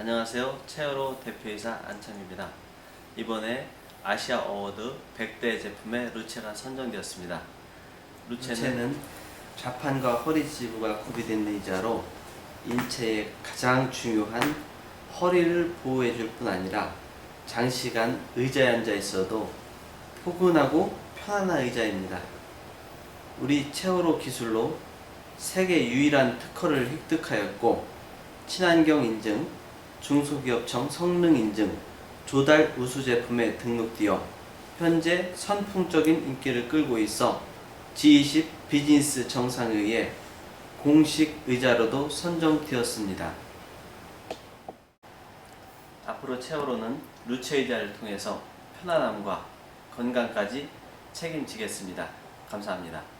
안녕하세요. 체어로 대표이사 안창입니다. 이번에 아시아 어워드 100대 제품에 루체가 선정되었습니다. 루체는, 루체는 좌판과 허리 지부가 구비된 의자로 인체의 가장 중요한 허리를 보호해 줄 뿐 아니라 장시간 의자에 앉아 있어도 포근하고 편안한 의자입니다. 우리 체어로 기술로 세계 유일한 특허를 획득하였고 친환경 인증, 중소기업청 성능 인증, 조달 우수 제품에 등록되어 현재 선풍적인 인기를 끌고 있어 G20 비즈니스 정상회의에 공식 의자로도 선정되었습니다. 앞으로 체어로는 루체 의자를 통해서 편안함과 건강까지 책임지겠습니다. 감사합니다.